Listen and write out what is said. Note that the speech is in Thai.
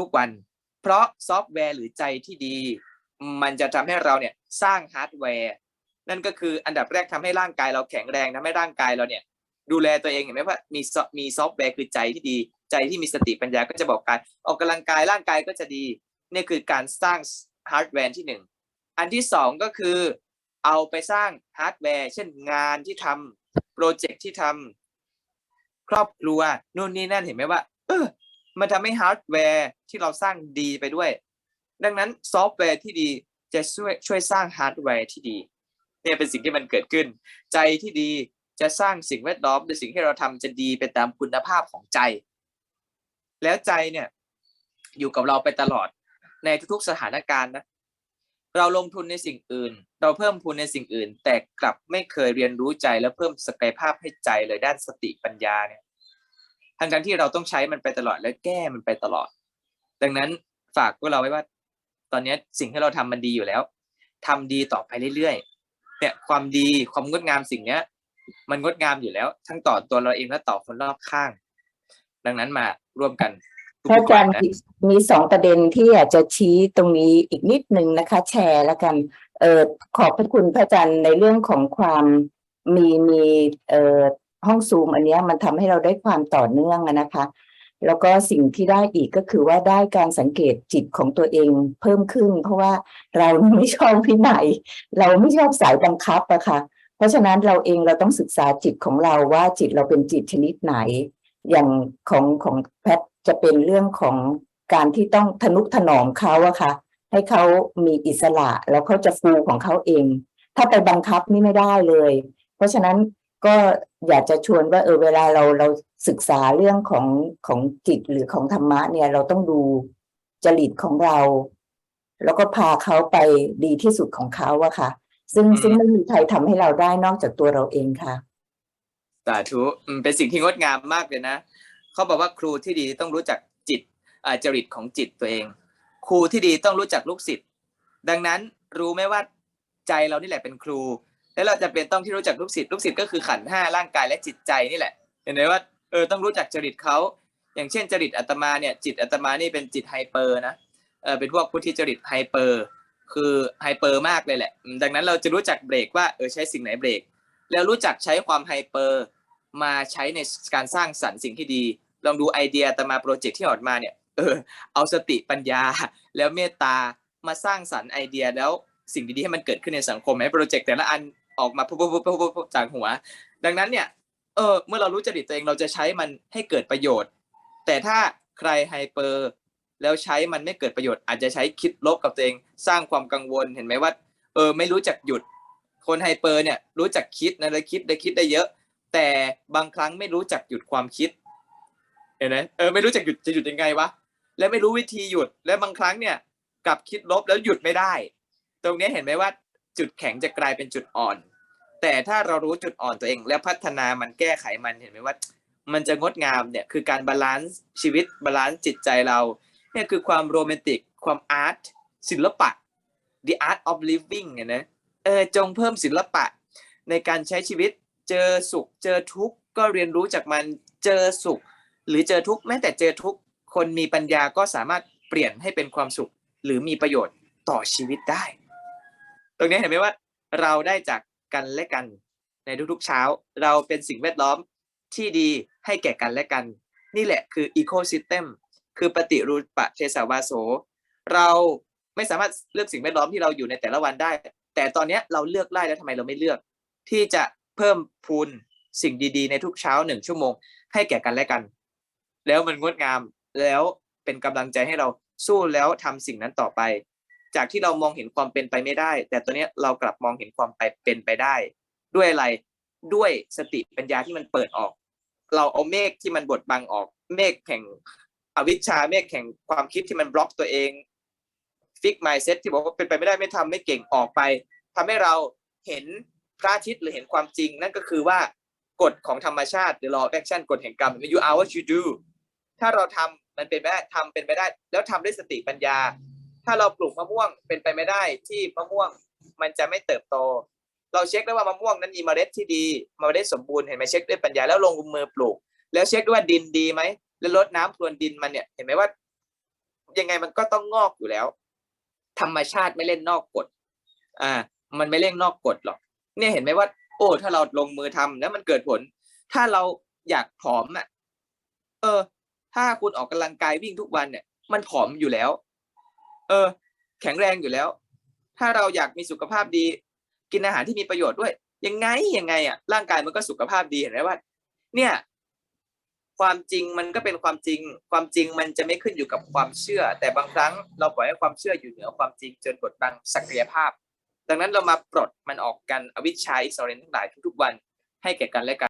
ทุกวัน เพราะซอฟต์แวร์หรือใจที่ดี มันจะทำให้เราเนี่ยสร้างฮาร์ดแวร์นั่นก็คืออันดับแรกทำให้ร่างกายเราแข็งแรงทำให้ร่างกายเราเนี่ย ดูแลตัวเองเห็นไหมว่ามีซอมีซอฟต์แวร์คือใจที่ดี ใจที่มีสติปัญญาก็จะบอกการออกกำลังกายร่างกายก็จะดีนี่คือการสร้างฮาร์ดแวร์ที่หนึ่งอันที่สองก็คือเอาไปสร้างฮาร์ดแวร์เช่นงานที่ทำโปรเจกต์ที่ทำครอบครัวนู่นนี่นั่นเห็นไหมว่า มันทำให้ฮาร์ดแวร์ที่เราสร้างดีไปด้วย ดังนั้นซอฟต์แวร์ที่ดีจะช่วยช่วยสร้างฮาร์ดแวร์ที่ดีเนี่ยเป็นสิ่งที่มันเกิดขึ้น ใจที่ดีจะสร้างสิ่งแวดล้อมหรือสิ่งที่เราทำจะดีไปตามคุณภาพของใจ แล้วใจเนี่ยอยู่กับเราไปตลอดในทุกๆสถานการณ์นะเราลงทุนในสิ่งอื่น เราเพิ่มทุนในสิ่งอื่น แต่กลับไม่เคยเรียนรู้ใจและเพิ่มศักยภาพให้ใจเลยด้านสติปัญญาเนี่ย ทั้งทั้งที่เราต้องใช้มันไปตลอดและแก้มันไปตลอด ดังนั้นฝากพวกเราไว้ว่า ตอนนี้สิ่งที่เราทำมันดีอยู่แล้วทำดีต่อไปเรื่อยๆเนี่ยความดีความงดงามสิ่งเนี้ย มันงดงามอยู่แล้ว ทั้งต่อตัวเราเองและต่อคนรอบข้าง ดังนั้นมาร่วมกันพระอาจารย์มีสองประเด็นที่อยากจะชี้ตรงนี้อีกนิดนึงนะคะ แชร์แล้วกันเออขอบพระคุณพระอาจารย์ในเรื่องของความมีมีเออ ห้องซูมอันนี้มันทำให้เราได้ความต่อเนื่องนะคะ แล้วก็สิ่งที่ได้อีกก็คือว่าได้การสังเกตจิตของตัวเองเพิ่มขึ้น เพราะว่าเราไม่ชอบพินัยเราไม่ชอบสายบังคับอะค่ะเพราะฉะนั้นเราเองเราต้องศึกษาจิตของเราว่าจิตเราเป็นจิตชนิดไหน อย่างของของแพทจะเป็นเรื่องของการที่ต้องทนุถนอมเขาอะค่ะ ให้เขามีอิสระแล้วเขาจะฟูของเขาเอง ถ้าไปบังคับนี่ไม่ได้เลย เพราะฉะนั้น ก็อยากจะชวนว่าเออเวลาเราเราศึกษาเรื่องของของจิตหรือของธรรมะเนี่ยเราต้องดูจริตของเรา แล้วก็พาเขาไปดีที่สุดของเขาอะค่ะ ซึ่งอืมซึ่งไม่มีใครทำให้เราได้นอกจากตัวเราเองค่ะสาธุอืมเป็นสิ่งที่งดงามมากเลยนะเขาบอกว่าครูที่ดีต้องรู้จักจิตอ่าจริตของจิตตัวเอง ครูที่ดีต้องรู้จักลูกศิษย์ดังนั้นรู้ไหมว่าใจเรานี่แหละเป็นครู แล้วเราจะเป็นต้องที่รู้จักลูกศิษย์ลูกศิษย์ก็คือขันห้าร่างกายและจิตใจนี่แหละ เห็นไหมว่าเออต้องรู้จักจริตเขาอย่างเช่นจริตอาตมาเนี่ยจิตอาตมานี่เป็นจิตไฮเปอร์นะเออเป็นพวกพุทธิจริตไฮเปอร์ คือไฮเปอร์มากเลยแหละ ดังนั้นเราจะรู้จักเบรกว่าเออใช้สิ่งไหนเบรก แล้วรู้จักใช้ความไฮเปอร์มาใช้ในการสร้างสรรค์สิ่งที่ดี ลองดูไอเดียอาตมาโปรเจกต์ที่ออกมาเนี่ยเออเอาสติปัญญา แล้วเมตตามาสร้างสรรค์ไอเดียแล้วสิ่งดีๆให้มันเกิดขึ้นในสังคมให้โปรเจกต์แต่ละอัน ออกมาปุ๊บปุ๊บปุ๊บจากหัว ดังนั้นเนี่ย เออ เมื่อเรารู้จริตตัวเองเราจะใช้มันให้เกิดประโยชน์ แต่ถ้าใครไฮเปอร์แล้วใช้มันไม่เกิดประโยชน์ อาจจะใช้คิดลบกับตัวเองสร้างความกังวลเห็นไหมว่า เออ ไม่รู้จักหยุด คนไฮเปอร์เนี่ยรู้จักคิดนะเลยคิดได้คิดได้เยอะ แต่บางครั้งไม่รู้จักหยุดความคิดเห็นไหมเออไม่รู้จักหยุดจะหยุดยังไงวะและไม่รู้วิธีหยุดและบางครั้งเนี่ยกลับคิดลบแล้วหยุดไม่ได้ ตรงนี้เห็นไหมว่า จุดแข็งจะกลายเป็นจุดอ่อน แต่ถ้าเรารู้จุดอ่อนตัวเอง แล้วพัฒนามันแก้ไขมันเห็นไหมว่า มันจะงดงามเนี่ยคือการบาลานซ์ชีวิตบาลานซ์จิตใจเราเนี่ยคือความโรแมนติกความอาร์ตศิลปะ the art of living เนี่ยนะเออจงเพิ่มศิลปะ ในการใช้ชีวิตเจอสุข เจอทุกข์ก็เรียนรู้จากมันเจอสุข หรือเจอทุกข์แม้แต่เจอทุกข์คนมีปัญญาก็สามารถเปลี่ยนให้เป็นความสุข หรือมีประโยชน์ต่อชีวิตได้ ตรงนี้เห็นไหมว่าเราได้จากกันและกันในทุกๆเช้า เราเป็นสิ่งแวดล้อมที่ดีให้แก่กันและกัน นี่แหละคืออีโคซิสเต็มคือปฏิรูปะเทสาวาโสเราไม่สามารถเลือกสิ่งแวดล้อมที่เราอยู่ในแต่ละวันได้ แต่ตอนนี้เราเลือกได้แล้วทำไมเราไม่เลือก ที่จะเพิ่มพูนสิ่งดีๆ ในทุกเช้าหนึ่งชั่วโมง ให้แก่กันและกัน แล้วมันงดงามแล้วเป็นกำลังใจให้เราสู้แล้วทำสิ่งนั้นต่อไป จากที่เรามองเห็นความเป็นไปไม่ได้ แต่ตอนนี้ยเรากลับมองเห็นความไปเป็นไปได้ ด้วยอะไรด้วยสติปัญญาที่มันเปิดออก เราเอาเมฆที่มันบดบังออก เมฆแห่งอวิชชาเมฆแห่งความคิดที่มันบล็อกตัวเองฟิกไมเซ็ตที่บอกว่าเป็นไปไม่ได้ไม่ทำไม่เก่งออกไปทำให้เราเห็นพระอาทิตย์หรือเห็นความจริง นั่นก็คือว่ากฎของธรรมชาติหรือ law of action กฎแห่งกรรม you are what you do ถ้าเราทำมันเป็นไปได้ทำเป็นไปได้ แล้วทำด้วยสติปัญญา ถ้าเราปลูกมะม่วงเป็นไปไม่ได้ที่มะม่วงมันจะไม่เติบโต เราเช็คได้ว่ามะม่วงนั้นมีเมล็ดที่ดีเมล็ดสมบูรณ์เห็นไหมเช็คด้วยปัญญาแล้วลงมือปลูก แล้วเช็คด้วยว่าดินดีไหมแล้วลดน้ำพรวนดินมันเนี่ยเห็นไหมว่า ยังไงมันก็ต้องงอกอยู่แล้ว ธรรมชาติไม่เล่นนอกกฎอ่า มันไม่เล่นนอกกฎหรอก เนี่ยเห็นไหมว่า โอ้ถ้าเราลงมือทำแล้วมันเกิดผล ถ้าเราอยากผอมอะ เออ ถ้าคุณออกกำลังกายวิ่งทุกวันเนี่ย มันผอมอยู่แล้ว เออ แข็งแรงอยู่แล้ว ถ้าเราอยากมีสุขภาพดี กินอาหารที่มีประโยชน์ด้วย ยังไงยังไงอะร่างกายมันก็สุขภาพดีเห็นไหมว่า เนี่ย ความจริงมันก็เป็นความจริง ความจริงมันจะไม่ขึ้นอยู่กับความเชื่อ แต่บางครั้งเราปล่อยให้ความเชื่ออยู่เหนือความจริงจนกดบังศักยภาพ ดังนั้นเรามาปลดมันออกกันอวิชชาอิสเรนทั้งหลายทุกๆวันให้แก่กันและกัน